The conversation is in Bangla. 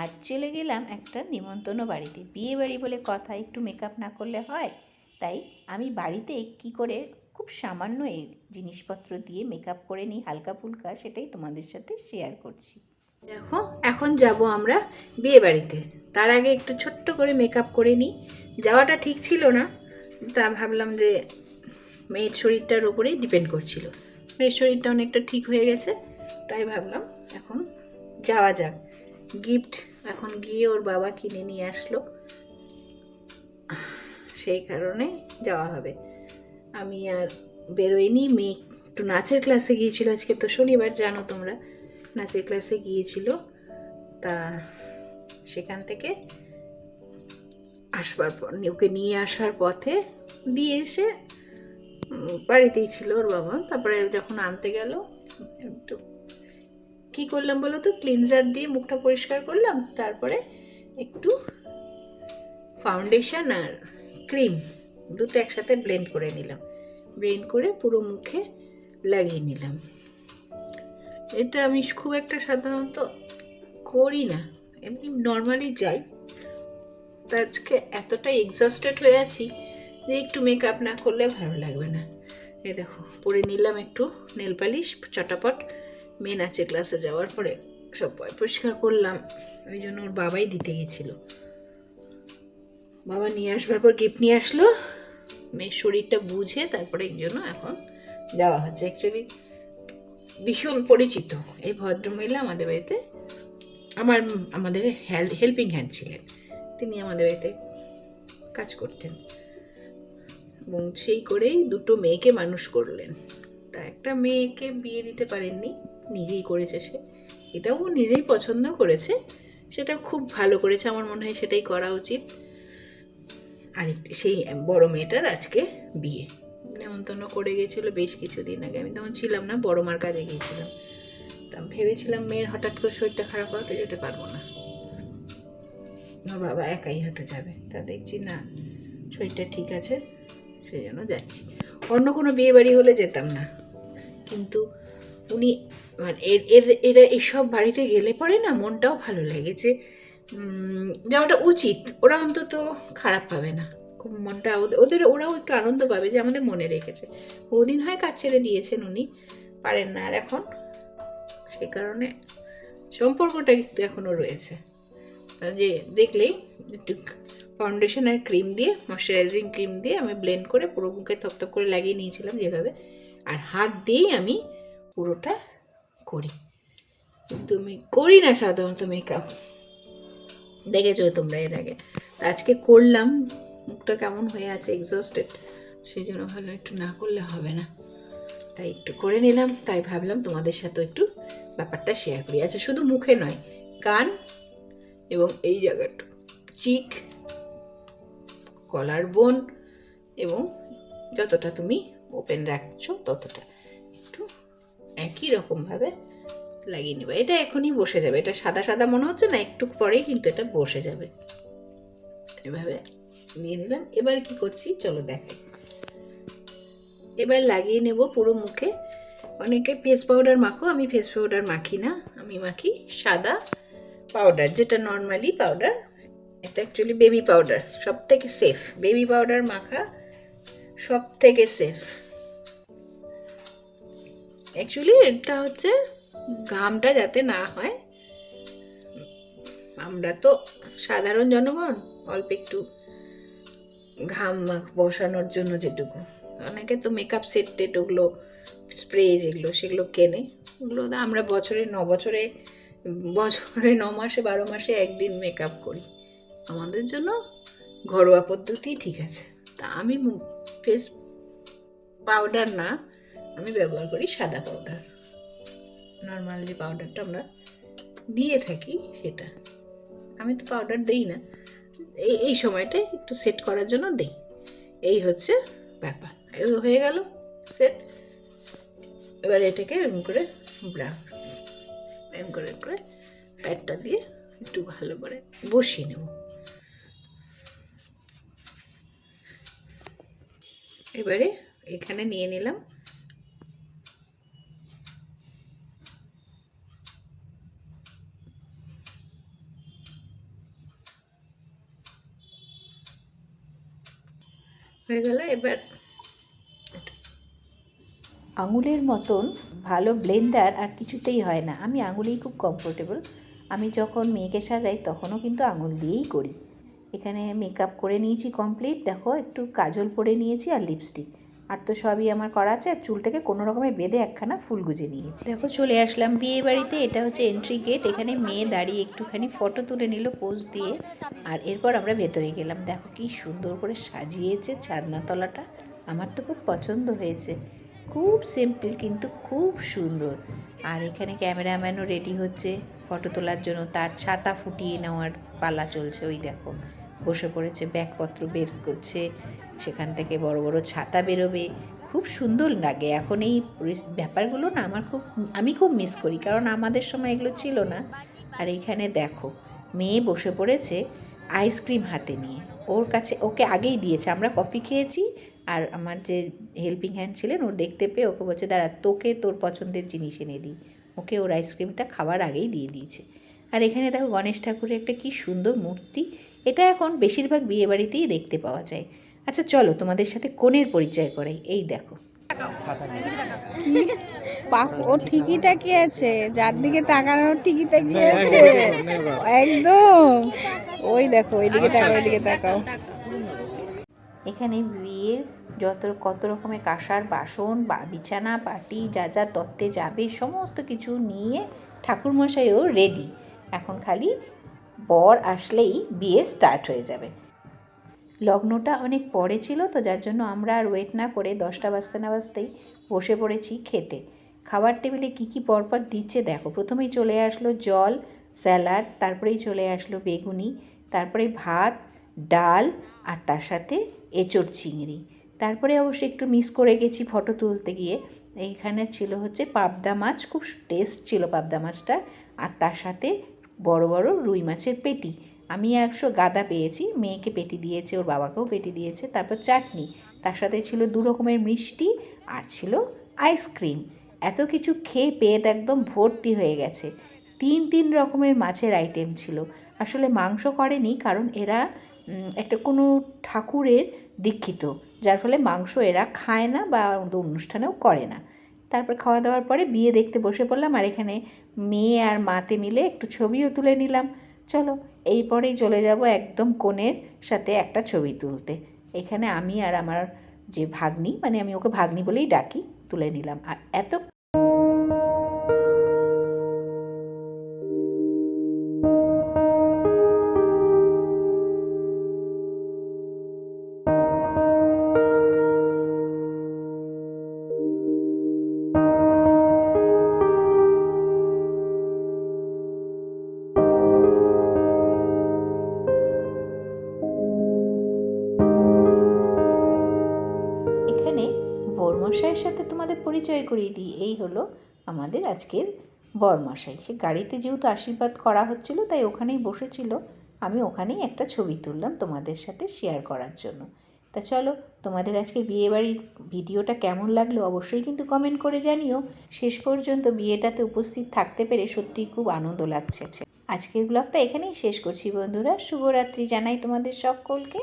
আজ চলে গেলাম একটা নিমন্ত্রণ বাড়িতে। বিয়ে বাড়ি বলে কথা একটু মেকআপ না করলে হয়? তাই আমি বাড়িতে কি করে খুব সামান্য এই জিনিসপত্র দিয়ে মেকআপ করে নিই, হালকা ফুলকা, সেটাই তোমাদের সাথে শেয়ার করছি। দেখো, এখন যাব আমরা বিয়ে বাড়িতে তার আগে একটু ছোট্ট করে মেকআপ করে নিই। যাওয়াটা ঠিক ছিল না। তা ভাবলাম যে মেয়ের শরীরটার ওপরেই ডিপেন্ড করছিল। মেয়ের শরীরটা অনেকটা ঠিক হয়ে গেছে, তাই ভাবলাম এখন যাওয়া যাক। গিফট এখন গিয়ে ওর বাবা কিনে নিয়ে আসলো। সেই কারণে যাওয়া হবে। আমি আর বেরোইনি। মেয়ে একটু নাচের ক্লাসে গিয়েছিল আজকে। তো শনিবার জানো তোমরা, নাচের ক্লাসে গিয়েছিল। তা সেখান থেকে আসবার পর, ওকে নিয়ে আসার পথে দিয়ে এসে বাড়িতেই ছিল ওর বাবা। তারপরে যখন আনতে গেল, একটু কি করলাম বলো তো? ক্লিনজার দিয়ে মুখটা পরিষ্কার করলাম, তারপরে একটু ফাউন্ডেশন আর ক্রিম দুটো একসাথে ব্লেন্ড করে নিলাম। ব্লেন্ড করে পুরো মুখে লাগিয়ে নিলাম। এটা আমি খুব একটা সাধারণত করি না। এমনি নর্মালি যাই। তা আজকে এতটাই এক্সস্টেড হয়ে আছি যে একটু মেকআপ না করলে ভালো লাগবে না। এই দেখো, পরে নিলাম একটু নেল পালিশ চটাপট। মেয়ে নাচে ক্লাসে যাওয়ার পরে সব পরিষ্কার করলাম। ওই জন্য ওর বাবাই দিতে গেছিল। বাবা নিয়ে আসবার পর গিফট নিয়ে আসলো। মেয়ের শরীরটা বুঝে তারপরে এই জন্য এখন যাওয়া হচ্ছে। অ্যাকচুয়ালি ভীষণ পরিচিত। এই ভদ্রমহিলা আমাদের বাড়িতে আমার, আমাদের হেল্পিং হ্যান্ড ছিলেন। তিনি আমাদের বাড়িতে কাজ করতেন। এবং সেই করেই দুটো মেয়েকে মানুষ করলেন। তা একটা মেয়েকে বিয়ে দিতে পারেননি। নিজেই করেছে সে। এটাও ও নিজেই পছন্দ করেছে। সেটা খুব ভালো করেছে আমার মনে হয়, সেটাই করা উচিত। আরেকটি, সেই বড় মেয়েটার আজকে বিয়ে। নেমন্তন্ন করে গিয়েছিল বেশ কিছুদিন আগে। আমি তখন ছিলাম না, বড় মার কাজে গিয়েছিলাম। তা ভেবেছিলাম মেয়ের হঠাৎ করে শরীরটা খারাপ হওয়াতে যেতে পারব না। ওর বাবা একাই হতে যাবে। তা দেখছি না, শরীরটা ঠিক আছে, সেই জন্য যাচ্ছি। অন্য কোনো বিয়ে বাড়ি হলে যেতাম না। কিন্তু উনি মানে এর এর এইসব বাড়িতে গেলে পরে না মনটাও ভালো লাগে যে যাওয়াটা উচিত। ওরা অন্তত খারাপ পাবে না। খুব মনটা ওদের, ওরাও একটু আনন্দ পাবে যে আমাদের মনে রেখেছে। বহুদিন হয় কাজ ছেড়ে দিয়েছেন উনি, পারেন না আর এখন। সেই কারণে সম্পর্কটা কিন্তু এখনও রয়েছে। যে দেখলেই একটু ফাউন্ডেশন আর ক্রিম দিয়ে ময়শ্চারাইজিং ক্রিম দিয়ে আমি ব্লেন্ড করে পুরো মুখে থপথপ করে লাগিয়ে নিয়েছিলাম যেভাবে। আর হাত দিয়েই আমি পুরোটা করি। কিন্তু আমি করি না সাধারণত মেকআপ দেখেছ তোমরা এর আগে। আজকে করলাম, মুখটা কেমন হয়ে আছে এক্সস্টেড সেই জন্য ভালো একটু না করলে হবে না। তাই একটু করে নিলাম, তাই ভাবলাম তোমাদের সাথে একটু ব্যাপারটা শেয়ার করি। আচ্ছা শুধু মুখে নয়, কান এবং এই জায়গাটা চিক কলার বোন এবং যতটা তুমি ওপেন রাখছো ততটা। একই রকমভাবে লাগিয়ে নেবে। এটা এখনই বসে যাবে। এটা সাদা সাদা মনে হচ্ছে না, একটু পরেই কিন্তু এটা বসে যাবে। এভাবে দিয়ে নিলাম। এবার কি করছি? চলো দেখাই। এবার লাগিয়ে নেব পুরো মুখে। অনেকে ফেস পাউডার মাখো, আমি ফেস পাউডার মাখি না। আমি মাখি সাদা পাউডার যেটা নর্মালি পাউডার এটা অ্যাকচুয়ালি বেবি পাউডার সব থেকে সেফ বেবি পাউডার মাখা সব থেকে সেফ অ্যাকচুয়ালি এটা হচ্ছে ঘামটা যাতে না হয়, আমরা তো সাধারণ জনগণ, অল্প একটু ঘাম বসানোর জন্য যেটুকু। অনেকে তো মেকআপ সেট টেট ওগুলো স্প্রে যেগুলো, সেগুলো কেনে। ওগুলো তো আমরা বছরে ন বছরে বছরে ন মাসে, বারো মাসে একদিন মেকআপ করি। আমাদের জন্য ঘরোয়া পদ্ধতি ঠিক আছে। তা আমি ফেস পাউডার না আমি ব্যবহার করি সাদা পাউডার নর্মাল যে পাউডারটা আমরা দিয়ে থাকি সেটা। আমি তো পাউডার দিই না। এই এই সময়টায় একটু সেট করার জন্য দিই। এই হচ্ছে ব্যাপার। হয়ে গেল সেট এবার এটাকে এরকম করে ব্রাউন এরকম করে করে প্যাডটা দিয়ে একটু ভালো করে বসিয়ে নেব। এবারে এখানে নিয়ে নিলাম হয়ে গেল, এবার আঙুলের মতন ভালো ব্লেন্ডার আর কিছুতেই হয় না। আমি আঙুলেই খুব কমফোর্টেবল আমি যখন মেয়েকে সাজাই তখনও কিন্তু আঙুল দিয়েই করি। এখানে মেকআপ করে নিয়েছি কমপ্লিট দেখো, একটু কাজল পরে নিয়েছি আর লিপস্টিক আর তো সবই আমার করা আছে। আর চুলটাকে কোনো রকমে বেঁধে একখানা ফুল গুজে নিয়েছি। দেখো, চলে আসলাম বিয়ে বাড়িতে। এটা হচ্ছে এন্ট্রি গেট এখানে মেয়ে দাঁড়িয়ে একটুখানি ফটো তুলে নিল পোজ দিয়ে। আর এরপর আমরা ভেতরে গেলাম। দেখো কি সুন্দর করে সাজিয়েছে ছাদনাতলাটা আমার তো খুব পছন্দ হয়েছে। খুব সিম্পল কিন্তু খুব সুন্দর। আর এখানে ক্যামেরাম্যানও রেডি হচ্ছে ফটো তোলার জন্য। তার ছাতা ফুটিয়ে নেওয়ার পালা চলছে। ওই দেখো, বসে পড়েছে, ব্যাগপত্র বের করছে। সেখান থেকে বড় বড় ছাতা বেরোবে। খুব সুন্দর লাগে। এখন এই ব্যাপারগুলো না আমার খুব, আমি খুব মিস করি। কারণ আমাদের সময় এগুলো ছিল না। আর এইখানে দেখো, মেয়ে বসে পড়েছে আইসক্রিম হাতে নিয়ে। ওর কাছে, ওকে আগেই দিয়েছে। আমরা কফি খেয়েছি আর আমার যে হেল্পিং হ্যান্ড ছিলেন, ওর দেখতে পেয়ে ওকে বলছে, দাঁড়া, তোকে তোর পছন্দের জিনিস এনে দিই। ওকে ওর আইসক্রিমটা খাবার আগেই দিয়ে দিয়েছে। আর এখানে দেখো গণেশ ঠাকুরের একটা কি সুন্দর মূর্তি। এটা এখন বেশিরভাগ বিয়েবাড়িতেই দেখতে পাওয়া যায়। আচ্ছা চলো তোমাদের সাথে কোণের পরিচয় করাই। এই দেখো। পাক ও ঠিকই তাকিয়ে আছে যার দিকে তাকানোর ঠিকই তাকিয়ে আছে একদম। ওই দেখো ওইদিকে তাকাও ওইদিকে তাকাও। এখানে বিয়ের যত কত রকমের কাঁসার বাসন বা বিছানা পাটি যা যা তত্ত্বে যাবে সমস্ত কিছু নিয়ে ঠাকুরমশাইও রেডি এখন খালি বর আসলেই বিয়ে স্টার্ট হয়ে যাবে। লগ্নটা অনেক পরে ছিল তো, যার জন্য আমরা আর ওয়েট না করে দশটা বাজতে না বাজতেই বসে পড়েছি খেতে। খাবার টেবিলে কী কী পরপর দিচ্ছে দেখো। প্রথমেই চলে আসলো জল স্যালাড তারপরেই চলে আসলো বেগুনি, তারপরে ভাত, ডাল, আর তার সাথে এঁচড় চিংড়ি। তারপরে অবশ্য একটু মিস করে গেছি ফটো তুলতে গিয়ে। এইখানে ছিল হচ্ছে পাবদা মাছ, খুব টেস্ট ছিল পাবদা মাছটা আর তার সাথে বড় বড় রুই মাছের পেটি। আমি একশো গাদা পেয়েছি, মেয়েকে পেটি দিয়েছে, ওর বাবাকেও পেটি দিয়েছে, তারপর চাটনি। তার সাথে ছিল দু রকমের মিষ্টি আর ছিল আইসক্রিম এত কিছু খেয়ে পেট একদম ভর্তি হয়ে গেছে। তিন তিন রকমের মাছের আইটেম ছিল। আসলে মাংস করেনি কারণ এরা একটা কোনো ঠাকুরের দীক্ষিত, যার ফলে মাংস এরা খায় না বা অনুষ্ঠানেও করে না। তারপর খাওয়া দাওয়ার পরে বিয়ে দেখতে বসে পড়লাম আর এখানে মেয়ে আর মাতে মিলে একটু ছবিও তুলে নিলাম। চলো এরপরেই চলে যাব একদম কোণের সাথে একটা ছবি তুলতে। এখানে আমি আর আমার যে ভাগ্নি মানে আমি ওকে ভাগ্নি বলেই ডাকি, তুলে নিলাম। আর এত বরমশাইয়ের সাথে তোমাদের পরিচয় করিয়ে দিই। এই হলো আমাদের আজকের বরমশাই। সে গাড়িতে যেহেতু আশীর্বাদ করা হচ্ছিল, তাই ওখানেই বসেছিল। আমি ওখানেই একটা ছবি তুললাম তোমাদের সাথে শেয়ার করার জন্য। তা চলো, তোমাদের আজকে বিয়েবাড়ির ভিডিওটা কেমন লাগল অবশ্যই কিন্তু কমেন্ট করে জানিও। শেষ পর্যন্ত বিয়েটাতে উপস্থিত থাকতে পেরে সত্যিই খুব আনন্দ লাগছে। আজকের ব্লগটা এখানেই শেষ করছি বন্ধুরা। শুভরাত্রি জানাই তোমাদের সকলকে।